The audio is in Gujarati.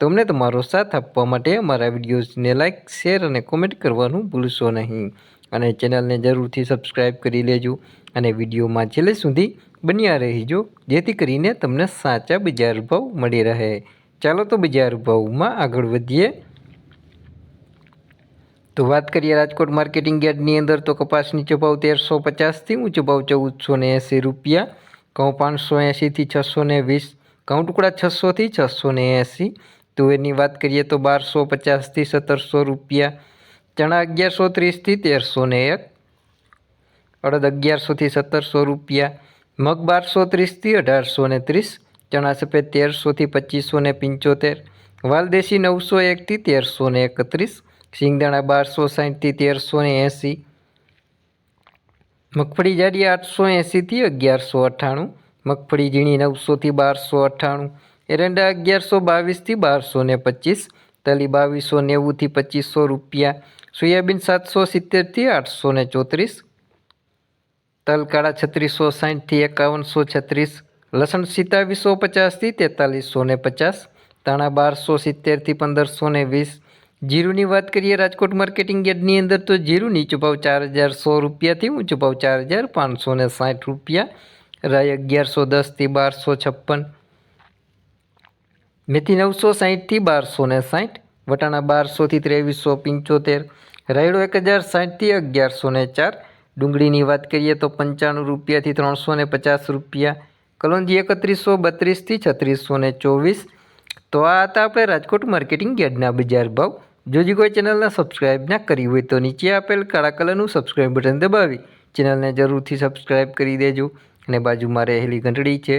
તમને તમારો સાથ આપવા માટે અમારા વિડીયોઝને લાઇક શેર અને કોમેન્ટ કરવાનું ભૂલશો નહીં. અને ચેનલને જરૂરથી સબસ્ક્રાઈબ કરી લેજો અને વિડીયોમાં છેલ્લે સુધી બન્યા રહીજો, જેથી કરીને તમને સાચા બજાર ભાવ મળી રહે. ચાલો તો બજાર ભાવમાં આગળ વધીએ. તો વાત કરીએ રાજકોટ માર્કેટિંગ યાર્ડની અંદર, તો કપાસ નીચો ભાવ તેરસો પચાસથી ઊંચો ભાવ ચૌદસો ને એંસી રૂપિયા ઘઉં પાંચસો એંશીથી છસો ને વીસ, ઘઉં ટુકડા છસોથી છસો ને એંસી તુવેરની વાત કરીએ તો બારસો પચાસથી સત્તરસો રૂપિયા, ચણા અગિયારસો ત્રીસથી તેરસો ને એક, અડદ અગિયારસોથી સત્તરસો રૂપિયા, મગ બારસો ત્રીસથી અઢારસો ને ત્રીસ, ચણા સફેદ તેરસોથી પચીસો ને પંચોતેર, વાલદેશી નવસો એકથી તેરસો ને એકત્રીસ, સિંગદાણા બારસો સાઠથી તેરસો ને એંસી, મગફળી જાડી આઠસો એંસીથી અગિયારસો અઠ્ઠાણું, મગફળી ઝીણી નવસોથી બારસો અઠ્ઠાણું એરંડા અગિયારસો બાવીસથી બારસો ને પચીસ, તલી બાવીસો નેવુંથી પચીસો રૂપિયા, સોયાબીન સાતસો સિત્તેરથી આઠસો ને ચોત્રીસ તલ કાળા છત્રીસો સાઠથી એકાવનસો છત્રીસ, લસણ સિત્તાવીસો પચાસથી તેતાલીસો ને પચાસ, ધાણા બારસો સિત્તેરથી પંદરસો ને વીસ. જીરુની વાત કરીએ રાજકોટ માર્કેટિંગ યાર્ડની અંદર તો જીરું નીચો ભાવ ચાર હજાર સો રૂપિયાથી ઊંચો ભાવ ચાર હજાર પાંચસો ને સાઠ રૂપિયા. રાય અગિયારસો દસથી બારસો છપ્પન. મેથી નવસો સાહીઠથી બારસો ને સાઠ વટાણા બારસોથી ત્રેવીસો પંચોતેર, રાયડો એક હજાર સાઠથી અગિયારસો ને ચાર, ડુંગળીની વાત કરીએ તો પંચાણું રૂપિયાથી ત્રણસો ને પચાસ રૂપિયા, કલોંજી એકત્રીસો બત્રીસથી છત્રીસો ને ચોવીસ. તો આ હતા આપણે રાજકોટ માર્કેટિંગ યાર્ડના બજાર ભાવ. જો જે કોઈ ચેનલને સબસ્ક્રાઇબ ના કરી હોય તો નીચે આપેલ કાળા કલરનું સબસ્ક્રાઇબ બટન દબાવી. ચેનલને જરૂરથી સબસ્ક્રાઇબ કરી દેજો. અને બાજુમાં રહેલી ઘંટડી છે.